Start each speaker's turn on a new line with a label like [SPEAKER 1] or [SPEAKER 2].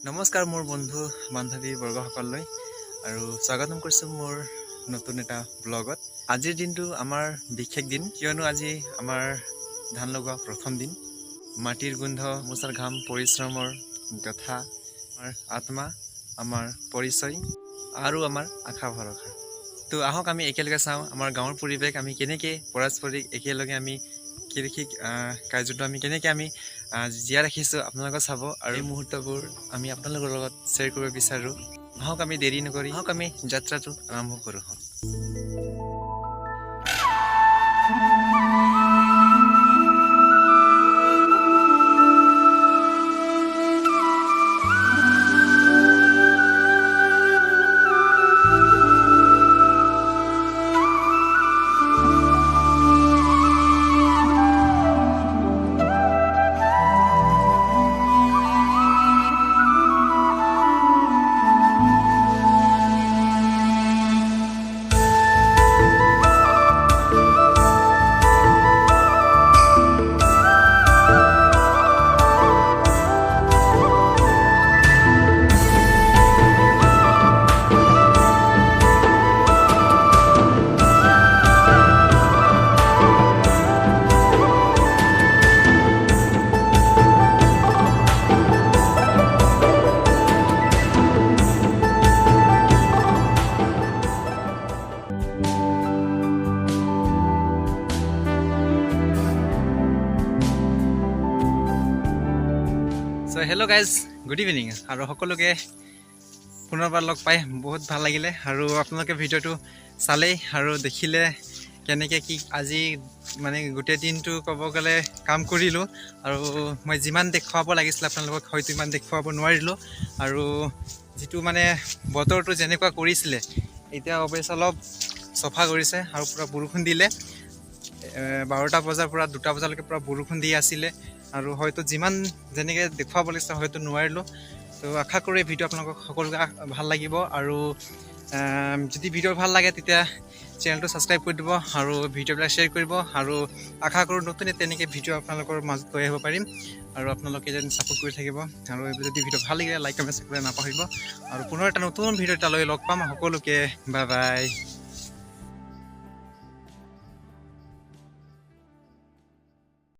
[SPEAKER 1] নমস্কাৰ মোৰ বন্ধু বান্ধৱী বৰ্গসকললৈ আৰু স্বাগতম কৰিছোঁ মোৰ নতুন এটা ব্লগত। আজিৰ দিনটো আমাৰ বিশেষ দিন কিয়নো আজি আমাৰ ধান লগোৱা প্ৰথম দিন। মাটিৰ গোন্ধ মোচাৰ ঘাম পৰিশ্ৰমৰ কথা আমাৰ আত্মা আমাৰ পৰিচয় আৰু আমাৰ আশা ভৰসা তো আহক আমি একেলগে চাওঁ আমাৰ গাঁৱৰ পৰিৱেশ আমি কেনেকৈ পাৰস্পৰিক একেলগে আমি কৃষি দেখি কাৰ্যটো আমি কেনেকৈ আমি জীয়াই ৰাখিছোঁ আপোনালোকক চাব আৰু এই মুহূৰ্তবোৰ আমি আপোনালোকৰ লগত শ্বেয়াৰ কৰিব বিচাৰোঁ। আহক আমি দেৰি নকৰি আহক আমি যাত্ৰাটো আৰম্ভ কৰোঁ। চ' হেল্ল' গাইজ গুড ইভিনিং আৰু সকলোকে পুনৰবাৰ লগ পাই বহুত ভালো লাগিলে আৰু আপোনালোকে ভিডিঅ'টো চালেই আৰু দেখিলে কেনেকৈ কি আজি মানে গোটেই দিনটো ক'ব গ'লে কাম কৰিলোঁ আৰু মই যিমান দেখুৱাব লাগিছিলে আপোনালোকক হয়তো ইমান দেখুৱাব নোৱাৰিলোঁ আৰু যিটো মানে বতৰটো যেনেকুৱা কৰিছিলে এতিয়া অৱশ্যে অলপ চফা কৰিছে আৰু পূৰা বৰষুণ দিলে বাৰটা বজাৰ পৰা দুটা বজালৈকে পূৰা বৰষুণ দি আছিলে আৰু হয়তো যিমান যেনেকৈ দেখুৱাব লাগিছিলে হয়তো নোৱাৰিলোঁ। তো আশা কৰোঁ এই ভিডিঅ' আপোনালোকক সকলোকে ভালো লাগিব আৰু যদি ভিডিঅ' ভালো লাগে তেতিয়া চেনেলটো ছাবস্ক্ৰাইব কৰি দিব আৰু ভিডিঅ'বিলাক শ্বেয়াৰ কৰিব আৰু আশা কৰোঁ নতুন তেনেকৈ ভিডিঅ' আপোনালোকৰ মাজত লৈ আহিব পাৰিম আৰু আপোনালোকে যেন ছাপোৰ্ট কৰি থাকিব আৰু যদি ভিডিঅ' ভালো লাগিলে লাইক কমেণ্ট কৰিবলৈ নাপাহৰিব আৰু পুনৰ এটা নতুন ভিডিঅ' এটা লৈ লগ পাম। সকলোকে বাই বাই